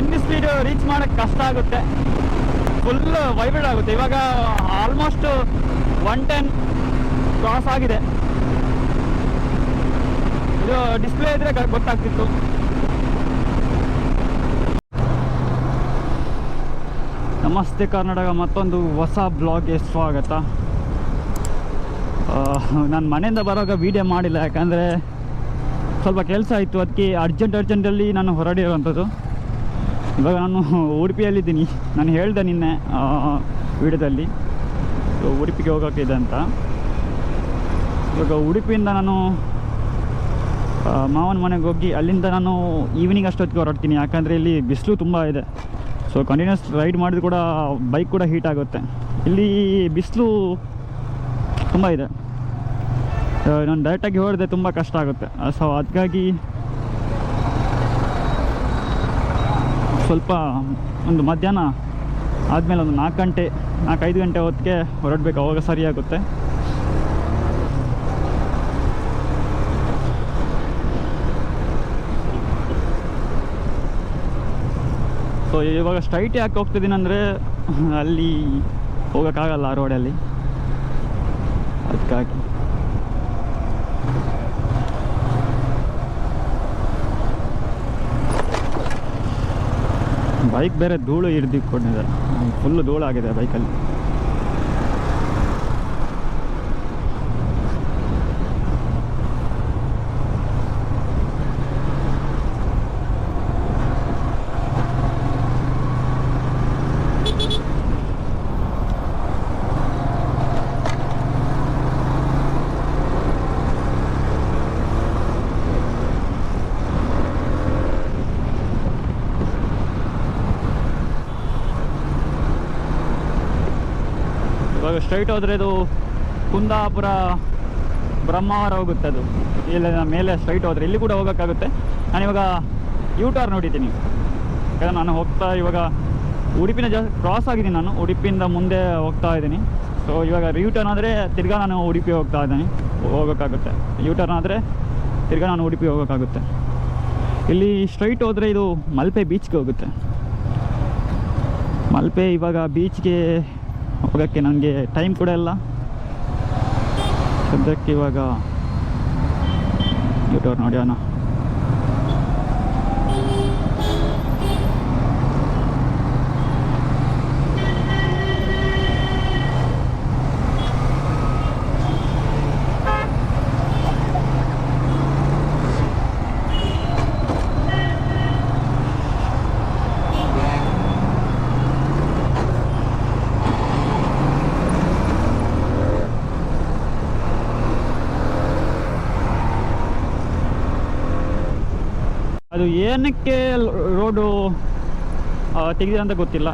Ten speed reach ಮಾಡೋಕ್ಕೆ ಕಷ್ಟ ಆಗುತ್ತೆ. ಫುಲ್ ವೈಬ್ರೇಟ್ ಆಗುತ್ತೆ. ಇವಾಗ ಆಲ್ಮೋಸ್ಟ್ ಒನ್ ಟೆನ್ ಕ್ರಾಸ್ ಆಗಿದೆ. ಇದು ಡಿಸ್ಪ್ಲೇ ಇದ್ರೆ ಗೊತ್ತಾಗ್ತಿತ್ತು. ನಮಸ್ತೆ ಕರ್ನಾಟಕ. ಮತ್ತೊಂದು ಹೊಸ ಬ್ಲಾಗ್ಗೆ ಸ್ವಾಗತ. ನಾನು ಮನೆಯಿಂದ ಬರುವಾಗ ವೀಡಿಯೋ ಮಾಡಿಲ್ಲ. ಯಾಕಂದರೆ ಸ್ವಲ್ಪ ಕೆಲಸ ಇತ್ತು. ಅದಕ್ಕೆ ಅರ್ಜೆಂಟ್ ಅರ್ಜೆಂಟಲ್ಲಿ ನಾನು ಹೊರಡಿರುವಂಥದ್ದು ಇವಾಗ ನಾನು ಉಡುಪಿಯಲ್ಲಿದ್ದೀನಿ. ನಾನು ಹೇಳ್ದೆ ನಿನ್ನೆ ವಿಡಿಯೋದಲ್ಲಿ. ಸೊ ಉಡುಪಿಗೆ ಹೋಗೋಕ್ಕಿದೆ ಅಂತ. ಇವಾಗ ಉಡುಪಿಯಿಂದ ನಾನು ಮಾವನ ಮನೆಗೆ ಹೋಗಿ ಅಲ್ಲಿಂದ ನಾನು ಈವ್ನಿಂಗ್ ಅಷ್ಟೊತ್ತಿಗೆ ಹೊರಡ್ತೀನಿ. ಯಾಕಂದರೆ ಇಲ್ಲಿ ಬಿಸಿಲು ತುಂಬ ಇದೆ. ಸೊ ಕಂಟಿನ್ಯೂಸ್ ರೈಡ್ ಮಾಡಿದ್ರು ಕೂಡ ಬೈಕ್ ಕೂಡ ಹೀಟ್ ಆಗುತ್ತೆ. ಇಲ್ಲಿ ಬಿಸಿಲು ತುಂಬ ಇದೆ. ನಾನು ಡೈರೆಕ್ಟಾಗಿ ಹೊರಡಿದೆ ತುಂಬ ಕಷ್ಟ ಆಗುತ್ತೆ. ಸೊ ಅದಕ್ಕಾಗಿ ಸ್ವಲ್ಪ ಒಂದು ಮಧ್ಯಾಹ್ನ ಆದಮೇಲೆ ಒಂದು ನಾಲ್ಕು ಗಂಟೆ, ನಾಲ್ಕೈದು ಗಂಟೆ ಹೊತ್ತಿಗೆ ಹೊರಡಬೇಕು. ಅವಾಗ ಸರಿಯಾಗುತ್ತೆ ಸೊ ಇವಾಗ ಸ್ಟ್ರೈಟ್ ಯಾಕೆ ಹೋಗ್ತಿದ್ದೀನಿ ಅಂದರೆ, ಅಲ್ಲಿ ಹೋಗೋಕ್ಕಾಗಲ್ಲ ಆ ರೋಡಲ್ಲಿ ಅದಕ್ಕಾಗಿ. ಬೈಕ್ ಬೇರೆ ಧೂಳು ಹಿಡ್ದಿಕೊಂಡಿದೆ ಫುಲ್ ಧೂಳು ಆಗಿದೆ ಬೈಕಲ್ಲಿ ಸ್ಟ್ರೈಟ್ ಹೋದರೆ ಇದು ಕುಂದಾಪುರ ಬ್ರಹ್ಮಾವರ ಹೋಗುತ್ತೆ ಅದು. ಇಲ್ಲ ಮೇಲೆ ಸ್ಟ್ರೈಟ್ ಹೋದರೆ. ಇಲ್ಲಿ ಕೂಡ ಹೋಗೋಕ್ಕಾಗುತ್ತೆ. ನಾನು ಇವಾಗ ಯು ಟರ್ನ್ ನೋಡಿದ್ದೀನಿ. ಯಾಕಂದರೆ ನಾನು ಹೋಗ್ತಾ ಇವಾಗ ಉಡುಪಿನ ಜಾ ಕ್ರಾಸ್ ಆಗಿದ್ದೀನಿ ನಾನು. ಉಡುಪಿಯಿಂದ ಮುಂದೆ ಹೋಗ್ತಾ ಇದ್ದೀನಿ. ಸೊ ಇವಾಗ ಯೂಟರ್ನ್ ಆದರೆ ತಿರ್ಗಾ ನಾನು ಉಡುಪಿ ಹೋಗ್ತಾ ಇದ್ದೀನಿ. ಹೋಗೋಕ್ಕಾಗುತ್ತೆ. ಯೂಟರ್ನ್ ಆದರೆ ತಿರ್ಗಾ ನಾನು ಉಡುಪಿ ಹೋಗೋಕ್ಕಾಗುತ್ತೆ. ಇಲ್ಲಿ ಸ್ಟ್ರೈಟ್ ಹೋದರೆ ಇದು ಮಲ್ಪೆ ಬೀಚ್ಗೆ ಹೋಗುತ್ತೆ. ಮಲ್ಪೆ ಇವಾಗ ಬೀಚ್ಗೆ ಹೋಗೋಕ್ಕೆ ನನಗೆ ಟೈಮ್ ಕೂಡ ಇಲ್ಲ. ಸದ್ಯಕ್ಕೆ ಇವಾಗ ಯೂಟ್ಯೂಬ್ ನೋಡ್ಯೋಣ ಅದು ಏನಕ್ಕೆ ರೋಡು ತೆಗೆದಿದೆ ಅಂತ ಗೊತ್ತಿಲ್ಲ.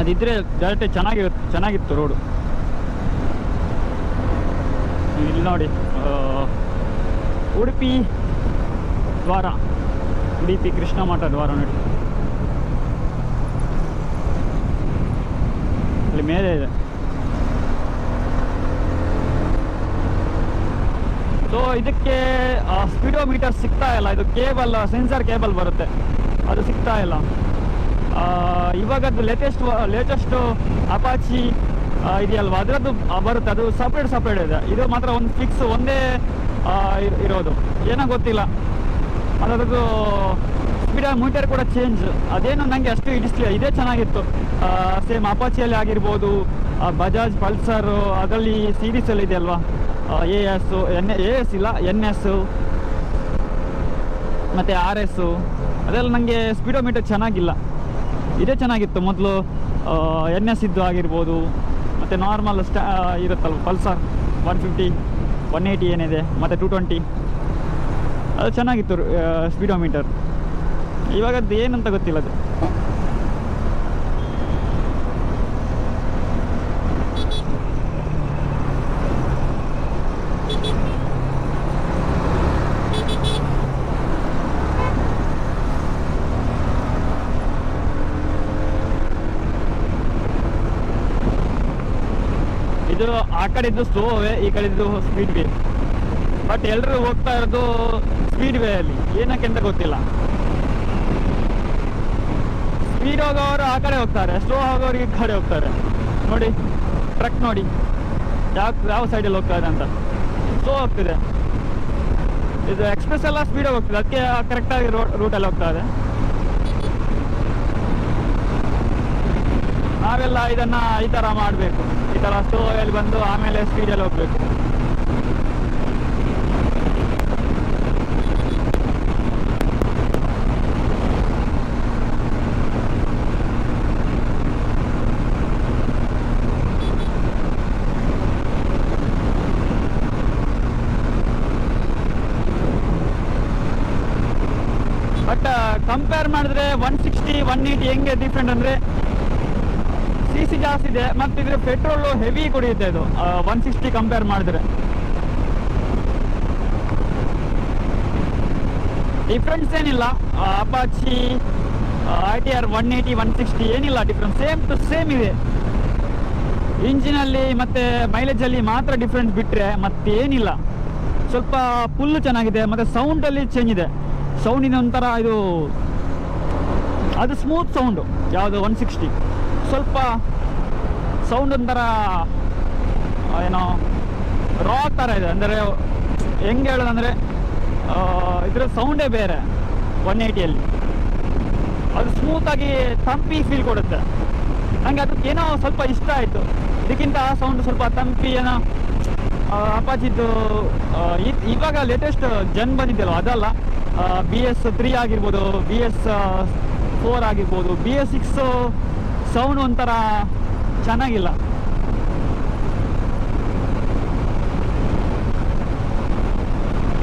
ಅದಿದ್ರೆ ಡೈರೆಕ್ಟ್ ಚೆನ್ನಾಗಿರುತ್ತೆ ಚೆನ್ನಾಗಿತ್ತು ರೋಡು. ಇಲ್ಲಿ ನೋಡಿ ಉಡುಪಿ ದ್ವಾರ, ಉಡುಪಿ ಕೃಷ್ಣ ಮಠ ದ್ವಾರ ನೋಡಿ. ಅಲ್ಲಿ ಮೇಲೆ ಇದೆ. ಸೊ ಇದಕ್ಕೆ ಸ್ಪೀಡೋ ಮೀಟರ್ ಸಿಗ್ತಾ ಇಲ್ಲ. ಇದು ಕೇಬಲ್ ಸೆನ್ಸರ್ ಕೇಬಲ್ ಬರುತ್ತೆ. ಅದು ಸಿಗ್ತಾ ಇಲ್ಲ. ಇವಾಗದ್ದು ಲೇಟೆಸ್ಟ್ ಲೇಟೆಸ್ಟು ಅಪಾಚಿ ಇದೆಯಲ್ವ? ಅದರದ್ದು ಬರುತ್ತೆ. ಅದು ಸಪ್ರೇಟ್ ಸಪ್ರೇಟ್ ಇದೆ. ಇದು ಮಾತ್ರ ಒಂದು ಫಿಕ್ಸ್ ಒಂದೇ ಇರೋದು. ಏನೋ ಗೊತ್ತಿಲ್ಲ. ಅದರದ್ದು ಸ್ಪೀಡ್ ಮೀಟರ್ ಕೂಡ ಚೇಂಜ್ ಅದೇನು ನನಗೆ ಅಷ್ಟು ಇಡಿಸ್ಲಿಲ್ಲ ಇದೇ ಚೆನ್ನಾಗಿತ್ತು. ಸೇಮ್ ಅಪಾಚಿಯಲ್ಲಿ ಆಗಿರ್ಬೋದು ಬಜಾಜ್ ಪಲ್ಸರು ಅದರಲ್ಲಿ ಸೀರೀಸಲ್ಲಿ ಇದೆ ಅಲ್ವಾ A S N A S ಇಲ್ಲ ಎನ್ ಎಸ್ಸು ಮತ್ತು ಆರ್ ಎಸ್ಸು ಅದೆಲ್ಲ ನನಗೆ ಸ್ಪೀಡೋಮೀಟರ್ ಚೆನ್ನಾಗಿಲ್ಲ. ಇದೇ ಚೆನ್ನಾಗಿತ್ತು. ಮೊದಲು ಎನ್ ಎಸ್ ಇದ್ದು ಆಗಿರ್ಬೋದು, ಮತ್ತು ನಾರ್ಮಲ್ ಸ್ಟಾ ಇರುತ್ತಲ್ವ Pulsar one fifty one eighty ಏನಿದೆ, ಮತ್ತು ಟು ಟ್ವೆಂಟಿ ಅದು ಚೆನ್ನಾಗಿತ್ತು ಸ್ಪೀಡೋಮೀಟರ್ ಇವಾಗದ್ದು ಏನಂತ ಗೊತ್ತಿಲ್ಲ ಅದು. ಇದು ಆ ಕಡೆದ್ದು ಸ್ಲೋ ಈ ಕಡೆದ್ದು ಸ್ಪೀಡ್ ವೇ ಬಟ್ ಎಲ್ಲರೂ ಹೋಗ್ತಾ ಇರೋದು ಸ್ಪೀಡ್ ವೇಯಲ್ಲಿ ಏನಕ್ಕೆ ಅಂತ ಗೊತ್ತಿಲ್ಲ. ಸ್ಪೀಡ್ ಹೋಗೋರು ಆ ಕಡೆ ಹೋಗ್ತಾರೆ ಸ್ಲೋ ಹೋಗೋರಿಗೆ ಈ ಕಡೆ ಹೋಗ್ತಾರೆ. ನೋಡಿ ಟ್ರಕ್ ನೋಡಿ. ಯಾವ ಯಾವ ಸೈಡಲ್ಲಿ ಹೋಗ್ತಾ ಇದೆ ಅಂತ. ಸ್ಲೋ ಹೋಗ್ತಿದೆ ಇದು ಎಕ್ಸ್ಪ್ರೆಸ್ ಎಲ್ಲ ಸ್ಪೀಡಾಗಿ ಹೋಗ್ತದೆ. ಅದಕ್ಕೆ ಕರೆಕ್ಟಾಗಿ ರೋಡ್ ರೂಟಲ್ಲಿ ಹೋಗ್ತಾ ಇದೆ. ನಾವೆಲ್ಲ ಇದನ್ನ ಈ ತರ ಮಾಡಬೇಕು. ಈ ತರ ಸ್ಟೋ ಅಲ್ಲಿ ಬಂದು ಆಮೇಲೆ ಸ್ಪೀಡಲ್ಲಿ ಹೋಗ್ಬೇಕು. ಕಂಪೇರ್ ಮಾಡಿದ್ರೆ ಒನ್ ಸಿಕ್ಸ್ಟಿ ಒನ್ ಏಯ್ಟಿ ಹೆಂಗೆ ಡಿಫ್ರೆಂಟ್ ಅಂದರೆ ಸಿ ಸಿ ಜಾಸ್ತಿ ಇದೆ ಮತ್ತು ಇದ್ರ ಪೆಟ್ರೋಲು ಹೆವಿ ಕುಡಿಯುತ್ತೆ ಇದು. ಒನ್ ಸಿಕ್ಸ್ಟಿ ಕಂಪೇರ್ ಮಾಡಿದ್ರೆ. ಡಿಫ್ರೆನ್ಸ್ ಏನಿಲ್ಲ. Apache I T R one eighty one sixty ಏನಿಲ್ಲ ಡಿಫ್ರೆನ್ಸ್ ಸೇಮ್ ಟು ಸೇಮ್ ಇದೆ. ಇಂಜಿನಲ್ಲಿ ಮತ್ತು ಮೈಲೇಜಲ್ಲಿ ಮಾತ್ರ ಡಿಫ್ರೆನ್ಸ್ ಬಿಟ್ಟರೆ ಮತ್ತೇನಿಲ್ಲ. ಸ್ವಲ್ಪ ಫುಲ್ ಚೆನ್ನಾಗಿದೆ, ಮತ್ತು ಸೌಂಡಲ್ಲಿ ಚೇಂಜ್ ಇದೆ. ಸೌಂಡಿನ ಒಂಥರ ಇದು, ಅದು ಸ್ಮೂತ್ ಸೌಂಡು ಯಾವುದು ಒನ್ ಸಿಕ್ಸ್ಟಿ ಸ್ವಲ್ಪ ಸೌಂಡ್ ಒಂಥರ ಏನೋ ರಾ ಥರ ಇದೆ. ಅಂದರೆ ಹೆಂಗೆ ಹೇಳೋದಂದರೆ ಇದರ ಸೌಂಡೇ ಬೇರೆ ಒನ್ ಏಯ್ಟಿಯಲ್ಲಿ ಅದು ಸ್ಮೂತಾಗಿ ತಂಪಿ ಫೀಲ್ ಕೊಡುತ್ತೆ. ನನಗೆ ಅದಕ್ಕೆ ಏನೋ ಸ್ವಲ್ಪ ಇಷ್ಟ ಆಯಿತು. ಇದಕ್ಕಿಂತ ಸೌಂಡ್ ಸ್ವಲ್ಪ ತಂಪಿ ಏನೋ ಅಪಾಚಿದ್ದು ಇವಾಗ ಲೇಟೆಸ್ಟ್ ಜನ್ ಬಂದಿದ್ದಲ್ಲ ಅದಲ್ಲ. ಬಿ ಎಸ್ ತ್ರೀ ಆಗಿರ್ಬೋದು ಬಿ ಎಸ್ ಫೋರ್ ಆಗಿರ್ಬೋದು ಬಿ ಎಸ್ ಸಿಕ್ಸ್ ಸೌಂಡ್ ಒಂಥರ ಚೆನ್ನಾಗಿಲ್ಲ.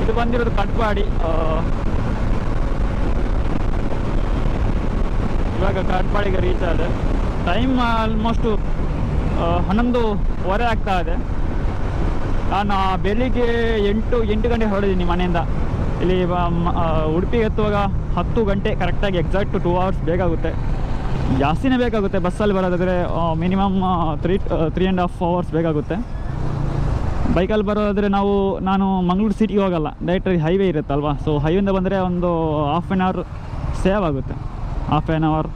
ಇದು ಬಂದಿರೋದು ಕಟ್ಪಾಡಿ ಇವಾಗ ಕಟ್ಪಾಡಿಗೆ ರೀಚ್ ಆದ. ಟೈಮ್ ಆಲ್ಮೋಸ್ಟು ಹನ್ನೊಂದುವರೆ ಆಗ್ತಾ ಇದೆ. ನಾನು ಬೆಳಿಗ್ಗೆ ಎಂಟು ಎಂಟು ಗಂಟೆ ಹೊರಡಿದ್ದೀನಿ ಮನೆಯಿಂದ. ಇಲ್ಲಿ ಉಡುಪಿಗೆ ಎತ್ತುವಾಗ ಹತ್ತು ಗಂಟೆ ಕರೆಕ್ಟಾಗಿ ಎಕ್ಸಾಕ್ಟ್ ಟೂ ಅವರ್ಸ್ ಬೇಕಾಗುತ್ತೆ ಜಾಸ್ತಿನೇ ಬೇಕಾಗುತ್ತೆ ಬಸ್ಸಲ್ಲಿ ಬರೋದಾದರೆ minimum three three and half hours ಬೇಕಾಗುತ್ತೆ. ಬೈಕಲ್ಲಿ ಬರೋದಾದರೆ ನಾವು, ನಾನು ಮಂಗಳೂರು ಸಿಟಿಗೆ ಹೋಗಲ್ಲ. ಡೈರೆಕ್ಟಾಗಿ ಹೈವೇ ಇರುತ್ತಲ್ವಾ? ಸೊ ಹೈವೇಯಿಂದ ಬಂದರೆ ಒಂದು ಹಾಫ್ ಆ್ಯನ್ ಅವರ್ ಸೇವ್ ಆಗುತ್ತೆ. ಹಾಫ್ ಆ್ಯನ್ ಅವರ್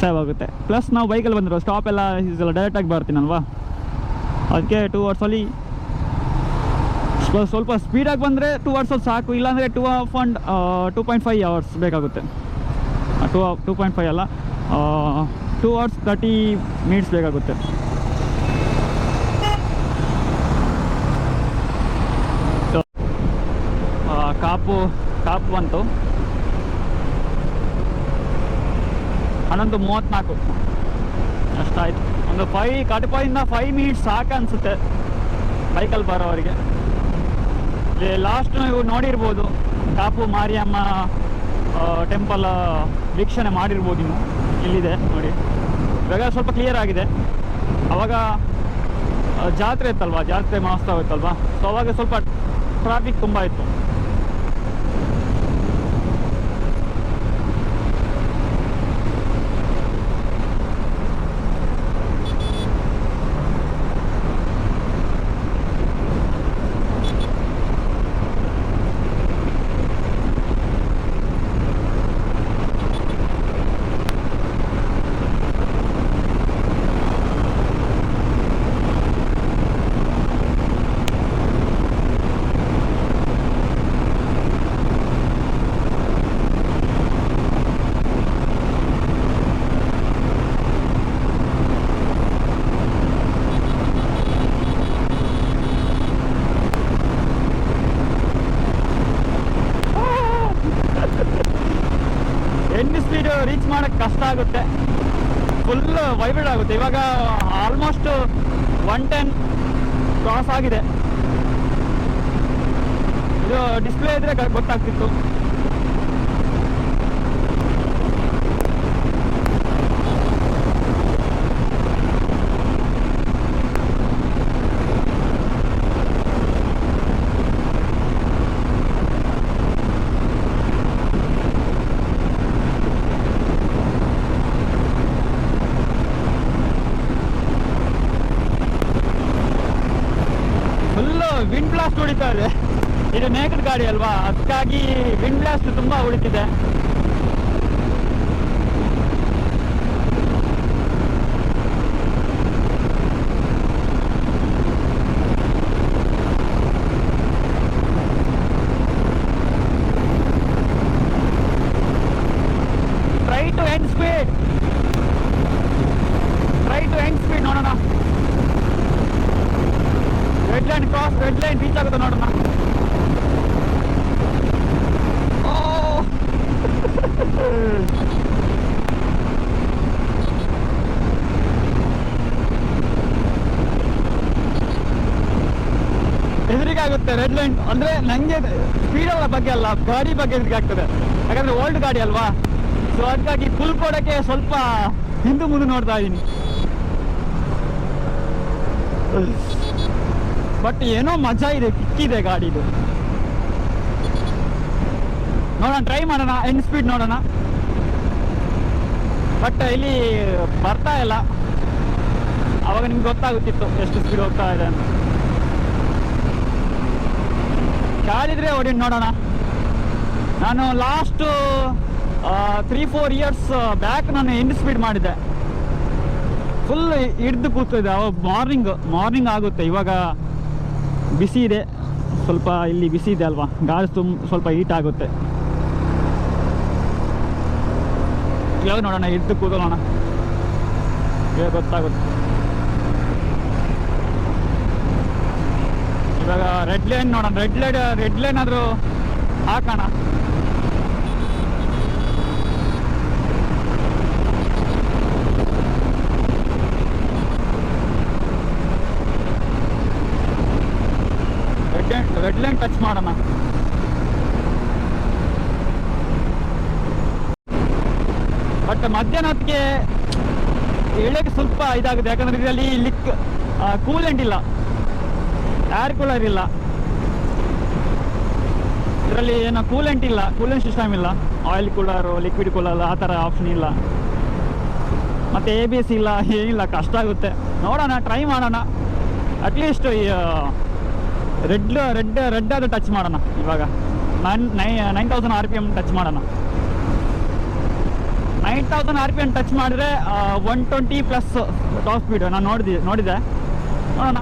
ಸೇವ್ ಆಗುತ್ತೆ. ಪ್ಲಸ್ ನಾವು ಬೈಕಲ್ಲಿ ಬಂದಿರೋ ಸ್ಟಾಪ್ ಎಲ್ಲ, ಇದೆಲ್ಲ ಡೈರೆಕ್ಟಾಗಿ ಬರ್ತೀನಲ್ವಾ? ಅದಕ್ಕೆ ಟೂ ಅವರ್ಸಲ್ಲಿ ಸ್ವ- ಸ್ವಲ್ಪ ಸ್ಪೀಡಾಗಿ ಬಂದರೆ ಟೂ ಅವರ್ಸಲ್ಲಿ ಸಾಕು. ಇಲ್ಲಾಂದರೆ two half and two point five hours ಬೇಕಾಗುತ್ತೆ. ಟೂ ಟೂ ಪಾಯಿಂಟ್ ಫೈವ್ ಅಲ್ಲ. ಟೂ ಅವರ್ಸ್ ತರ್ಟಿ ಮಿನಿಟ್ಸ್ ಬೇಕಾಗುತ್ತೆ ಕಾಪು ಕಾಪು ಬಂತು ಹನ್ನೊಂದು ಮೂವತ್ತ್ನಾಲ್ಕು ಅಷ್ಟಾಯ್ತು ಒಂದು ಫೈ ಕಟಪಾಯಿಂದ ಫೈವ್ ಮಿನಿಟ್ಸ್ ಸಾಕು ಅನಿಸುತ್ತೆ. ಬೈಕಲ್ಲಿ ಬರೋವರಿಗೆ. ಇಲ್ಲಿ ಲಾಸ್ಟ್ ನೀವು ನೋಡಿರ್ಬೋದು. ಕಾಪು, ಮಾರಿಯಮ್ಮ ಟೆಂಪಲ್ ವೀಕ್ಷಣೆ ಮಾಡಿರ್ಬೋದು ನೀವು ಇಲ್ಲಿದೆ, ನೋಡಿ. ಇವಾಗ ಸ್ವಲ್ಪ ಕ್ಲಿಯರ್ ಆಗಿದೆ. ಅವಾಗ ಜಾತ್ರೆ ಇತ್ತಲ್ವಾ? ಜಾತ್ರೆ ಮಹೋತ್ಸವ ಇತ್ತಲ್ವಾ? ಸೊ ಅವಾಗ ಸ್ವಲ್ಪ ಟ್ರಾಫಿಕ್ ತುಂಬ ಇತ್ತು ಎಂಟು ಸ್ಪೀಡ್ ರೀಚ್ ಮಾಡೋಕ್ಕೆ ಕಷ್ಟ ಆಗುತ್ತೆ. ಫುಲ್ ವೈಬ್ರೇಟ್ ಆಗುತ್ತೆ. ಇವಾಗ ಆಲ್ಮೋಸ್ಟ್ ಒನ್ ಟೆನ್ ಕ್ರಾಸ್ ಆಗಿದೆ. ಇದು ಡಿಸ್ಪ್ಲೇ ಇದ್ರೆ ಗೊತ್ತಾಗ್ತಿತ್ತು ಫುಲ್ ವಿಂಡ್ ಬ್ಲಾಸ್ಟ್ ಹೊಡಿತಾ ಇದೆ. ಇದು ನೇಕಡ್ ಗಾಡಿ ಅಲ್ವಾ? ಅದಕ್ಕಾಗಿ ವಿಂಡ್ ಬ್ಲಾಸ್ಟ್ ತುಂಬಾ ಉಳಿತಿದೆ try to end speed try to end speed ನೋಡೋಣ red line cross red line reach ಆಗುತ್ತೆ ನೋಡೋಣ ಓ! ಹೆದರಿಕಾಗುತ್ತೆ ರೆಡ್ ಲೈನ್ ಅಂದ್ರೆ ನಂಗೆ ಸ್ಪೀಡ್ ಅವರ ಬಗ್ಗೆ ಅಲ್ಲ, ಗಾಡಿ ಬಗ್ಗೆ ಹೆದರಿಕೆ ಆಗ್ತದೆ ಯಾಕಂದ್ರೆ ಓಲ್ಡ್ ಗಾಡಿ ಅಲ್ವಾ? ಸೊ ಅದಕ್ಕಾಗಿ ಫುಲ್ ಕೊಡಕ್ಕೆ ಸ್ವಲ್ಪ ಹಿಂದೆ ಮುಂದೆ ನೋಡ್ತಾ ಇದ್ದೀನಿ. ಬಟ್ ಏನೋ ಮಜಾ ಇದೆ, ಕಿಕ್ಕಿದೆ ಗಾಡಿದು. ನೋಡೋಣ ಟ್ರೈ ಮಾಡೋಣ ಎಂಡ್ ಸ್ಪೀಡ್ ನೋಡೋಣ. ಬಟ್ ಇಲ್ಲಿ ಬರ್ತಾ ಇಲ್ಲ. ಅವಾಗ ನಿಮ್ಗೆ ಗೊತ್ತಾಗುತ್ತಿತ್ತು ಎಷ್ಟು ಸ್ಪೀಡ್ ಹೋಗ್ತಾ ಇದೆ ಅಂತ. ಕಾಲಿದ್ರೆ ಹೊಡಿ ನೋಡೋಣ. ನಾನು last three four years back ನಾನು ಎಂಡ್ ಸ್ಪೀಡ್ ಮಾಡಿದ್ದೆ. ಫುಲ್ ಹಿಡ್ದು ಕೂತಿದೆ ಮಾರ್ನಿಂಗ್ ಮಾರ್ನಿಂಗ್ ಆಗುತ್ತೆ. ಇವಾಗ ಬಿಸಿ ಇದೆ. ಸ್ವಲ್ಪ ಇಲ್ಲಿ ಬಿಸಿ ಇದೆ ಅಲ್ವಾ? ಗಾಳಿ ತುಂಬ ಸ್ವಲ್ಪ ಹೀಟ್ ಆಗುತ್ತೆ. ಇವಾಗ ನೋಡೋಣ, ಹಿಡ್ದು ಕೂದಲೋಣ ಇವಾಗ ಗೊತ್ತಾಗುತ್ತೆ ಇವಾಗ ರೆಡ್ ಲೈನ್ ನೋಡೋಣ. ರೆಡ್ ಲೈಡ್ ರೆಡ್ ಲೈನ್ ಆದ್ರೂ ಹಾಕೋಣ red line red line touch ಮಾಡೋಣ. ಬಟ್ ಮಧ್ಯಾಹ್ನ ಹೊತ್ತಿಗೆ ಹೇಳಕ್ಕೆ ಸ್ವಲ್ಪ ಇದಾಗುತ್ತೆ. ಯಾಕಂದ್ರೆ ಇದರಲ್ಲಿ ಲಿಕ್ ಕೂಲೆಂಟ್ ಇಲ್ಲ. ಏರ್ ಕೂಲರ್ ಇಲ್ಲ. ಇದರಲ್ಲಿ ಏನೋ ಕೂಲೆಂಟ್ ಇಲ್ಲ ಕೂಲೆಂಟ್ ಸಿಸ್ಟಮ್ ಇಲ್ಲ. ಆಯಿಲ್ ಕೂಲರು ಲಿಕ್ವಿಡ್ ಕೂಲರ್ ಆ ಥರ ಆಪ್ಷನ್ ಇಲ್ಲ. ಮತ್ತು ಎ ಬಿ ಎಸ್ ಇಲ್ಲ, ಏನಿಲ್ಲ, ಕಷ್ಟ ಆಗುತ್ತೆ. ನೋಡೋಣ ಟ್ರೈ ಮಾಡೋಣ. ಅಟ್ಲೀಸ್ಟ್ ಈ ರೆಡ್ ರೆಡ್ ರೆಡ್ ಆದರೂ ಟಚ್ ಮಾಡೋಣ ಇವಾಗ. ನೈನ್ ನೈ nine thousand R P M touch ಮಾಡೋಣ. Nine thousand R P M touch ಮಾಡಿದ್ರೆ one twenty plus top speed ನಾನು ನೋಡಿದೆ ನೋಡಿದೆ ನೋಡೋಣ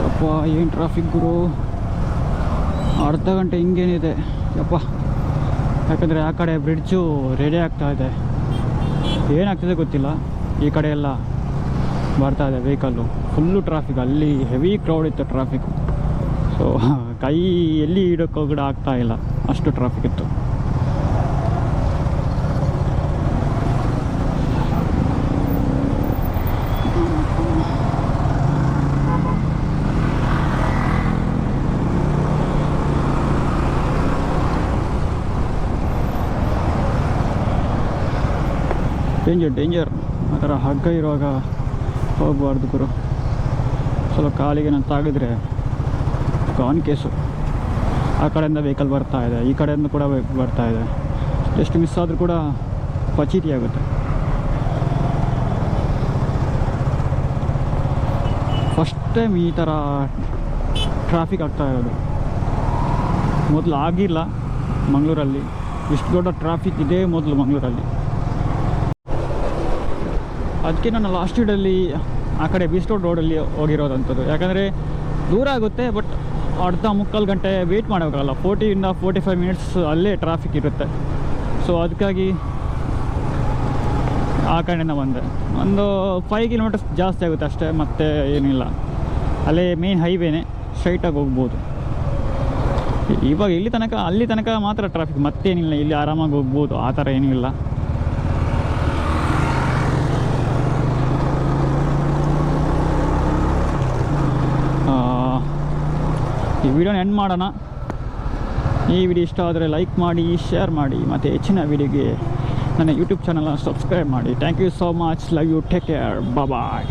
ಯಪ್ಪ ಏನು ಟ್ರಾಫಿಕ್ ಗುರು? ಅರ್ಧ ಗಂಟೆ ಹಿಂಗೇನಿದೆ. ಯಪ್ಪ. ಯಾಕಂದರೆ ಆ ಕಡೆ ಬ್ರಿಡ್ಜು ರೆಡಿ ಆಗ್ತಾ ಇದೆ. ಏನಾಗ್ತದೆ ಗೊತ್ತಿಲ್ಲ. ಈ ಕಡೆ ಎಲ್ಲ ಬರ್ತಾ ಇದೆ ವೆಹಿಕಲ್ಲು ಫುಲ್ಲು ಟ್ರಾಫಿಕ್ ಅಲ್ಲಿ ಹೆವಿ ಕ್ರೌಡ್ ಇತ್ತು ಟ್ರಾಫಿಕ್ ಸೊ ಕೈ ಎಲ್ಲಿ ಇಡೋಕ್ಕೂ ಕೂಡ ಆಗ್ತಾ ಇಲ್ಲ. ಅಷ್ಟು ಟ್ರಾಫಿಕ್ ಇತ್ತು. ಡೇಂಜರ್ ಡೇಂಜರ್ ಆ ಥರ ಹಗ್ಗ ಇರುವಾಗ ಹೋಗಬಾರ್ದು ಗುರು. ಸ್ವಲ್ಪ ಕಾಲಿಗೆ ನಾನು ತಾಗಿದ್ರೆ ಗಾನ್ ಕೇಸು ಆ ಕಡೆಯಿಂದ ವೆಹಿಕಲ್ ಬರ್ತಾ ಇದೆ, ಈ ಕಡೆಯಿಂದ ಕೂಡ ಬರ್ತಾ ಇದೆ. ಎಷ್ಟು ಮಿಸ್ ಆದರೂ ಕೂಡ ಪಚೀತಿ ಆಗುತ್ತೆ. ಫಸ್ಟ್ ಟೈಮ್ ಈ ಥರ ಟ್ರಾಫಿಕ್ ಆಗ್ತಾ ಇರೋದು. ಮೊದಲು ಆಗಿಲ್ಲ ಮಂಗಳೂರಲ್ಲಿ. ಇಷ್ಟು ದೊಡ್ಡ ಟ್ರಾಫಿಕ್ ಇದೆ ಮೊದಲು ಮಂಗಳೂರಲ್ಲಿ. ಅದಕ್ಕೆ ನಾನು ಲಾಸ್ಟ್ ಇಡಲ್ಲಿ ಆ ಕಡೆ ಬೀಸ್ಟೋಡ್ ರೋಡಲ್ಲಿ ಹೋಗಿರೋದಂಥದ್ದು. ಯಾಕಂದರೆ ದೂರ ಆಗುತ್ತೆ ಬಟ್ ಅರ್ಧ ಮುಕ್ಕಾಲು ಗಂಟೆ ವೆಯ್ಟ್ ಮಾಡೋಕ್ಕಾಗಲ್ಲ. ಫೋರ್ಟಿಯಿಂದ ಫೋರ್ಟಿ ಫೈವ್ ಮಿನಿಟ್ಸ್ ಅಲ್ಲೇ ಟ್ರಾಫಿಕ್ ಇರುತ್ತೆ. ಸೊ ಅದಕ್ಕಾಗಿ ಆ ಕಡೆಯಿಂದ ಬಂದೆ. ಒಂದು ಫೈವ್ ಕಿಲೋಮೀಟರ್ಸ್ ಜಾಸ್ತಿ ಆಗುತ್ತೆ ಅಷ್ಟೇ, ಮತ್ತೆ ಏನಿಲ್ಲ. ಅಲ್ಲೇ ಮೇನ್ ಹೈವೇನೆ ಸ್ಟ್ರೈಟಾಗಿ ಹೋಗ್ಬೋದು. ಇವಾಗ ಇಲ್ಲಿ ತನಕ, ಅಲ್ಲಿ ತನಕ ಮಾತ್ರ ಟ್ರಾಫಿಕ್ ಮತ್ತೇನಿಲ್ಲ. ಇಲ್ಲಿ ಆರಾಮಾಗಿ ಹೋಗ್ಬೋದು, ಆ ಥರ ಏನೂ ಇಲ್ಲ ಆ, ಈ ವಿಡಿಯೋನ ಎಂಡ್ ಮಾಡೋಣ. ಈ ವಿಡಿಯೋ ಇಷ್ಟ ಆದರೆ ಲೈಕ್ ಮಾಡಿ ಶೇರ್ ಮಾಡಿ, ಮತ್ತು ಹೆಚ್ಚಿನ ವಿಡಿಯೋಗೆ ನನ್ನ ಯೂಟ್ಯೂಬ್ ಚಾನಲನ್ನು ಸಬ್ಸ್ಕ್ರೈಬ್ ಮಾಡಿ. Thank you so much love you take care bye